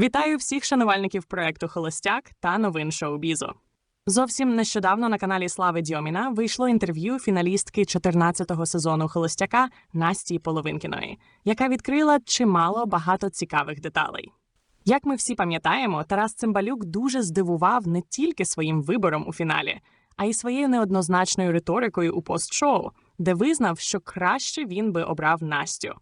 Вітаю всіх шанувальників проекту Холостяк та новин шоу-бізу. Зовсім нещодавно на каналі Слави Дьоміна вийшло інтерв'ю фіналістки 14-го сезону Холостяка Насті Половинкіної, яка відкрила чимало багато цікавих деталей. Як ми всі пам'ятаємо, Тарас Цимбалюк дуже здивував не тільки своїм вибором у фіналі, а й своєю неоднозначною риторикою у пост-шоу, де визнав, що краще він би обрав Настю.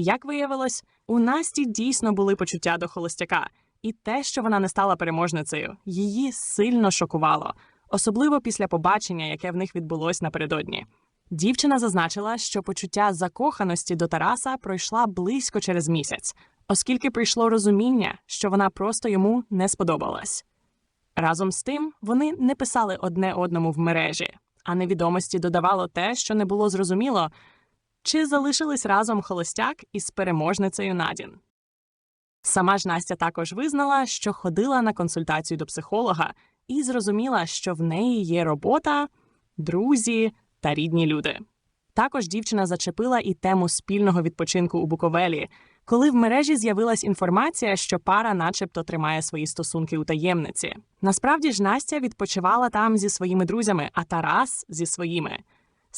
Як виявилось, у Насті дійсно були почуття до холостяка, і те, що вона не стала переможницею, її сильно шокувало, особливо після побачення, яке в них відбулось напередодні. Дівчина зазначила, що почуття закоханості до Тараса пройшла близько через місяць, оскільки прийшло розуміння, що вона просто йому не сподобалась. Разом з тим, вони не писали одне одному в мережі, а невідомості додавало те, що не було зрозуміло, чи залишились разом холостяк із переможницею Надін. Сама ж Настя також визнала, що ходила на консультацію до психолога і зрозуміла, що в неї є робота, друзі та рідні люди. Також дівчина зачепила і тему спільного відпочинку у Буковелі, коли в мережі з'явилась інформація, що пара, начебто, тримає свої стосунки у таємниці. Насправді ж Настя відпочивала там зі своїми друзями, а Тарас зі своїми.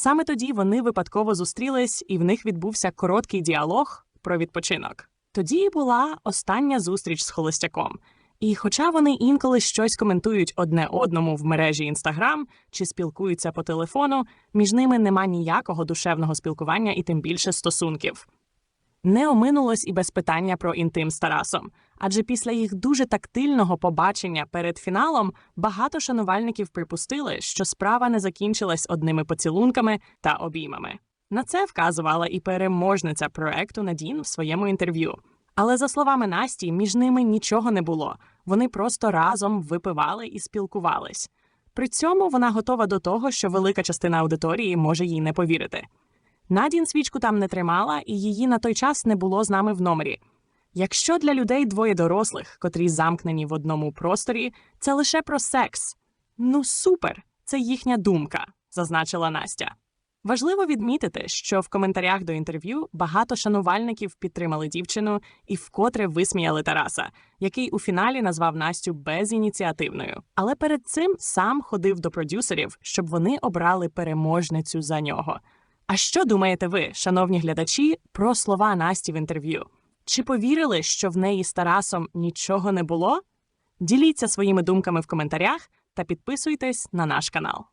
Саме тоді вони випадково зустрілись, і в них відбувся короткий діалог про відпочинок. Тоді була остання зустріч з холостяком. І хоча вони інколи щось коментують одне одному в мережі Інстаграм чи спілкуються по телефону, між ними нема ніякого душевного спілкування і тим більше стосунків. Не оминулось і без питання про інтим з Тарасом, адже після їх дуже тактильного побачення перед фіналом багато шанувальників припустили, що справа не закінчилась одними поцілунками та обіймами. На це вказувала і переможниця проекту Надін в своєму інтерв'ю. Але за словами Насті, між ними нічого не було. Вони просто разом випивали і спілкувались. При цьому вона готова до того, що велика частина аудиторії може їй не повірити. Надін свічку там не тримала, і її на той час не було з нами в номері. Якщо для людей двоє дорослих, котрі замкнені в одному просторі, це лише про секс. Ну супер, це їхня думка, зазначила Настя. Важливо відмітити, що в коментарях до інтерв'ю багато шанувальників підтримали дівчину і вкотре висміяли Тараса, який у фіналі назвав Настю безініціативною. Але перед цим сам ходив до продюсерів, щоб вони обрали переможницю за нього. А що думаєте ви, шановні глядачі, про слова Насті в інтерв'ю? Чи повірили, що в неї з Тарасом нічого не було? Діліться своїми думками в коментарях та підписуйтесь на наш канал.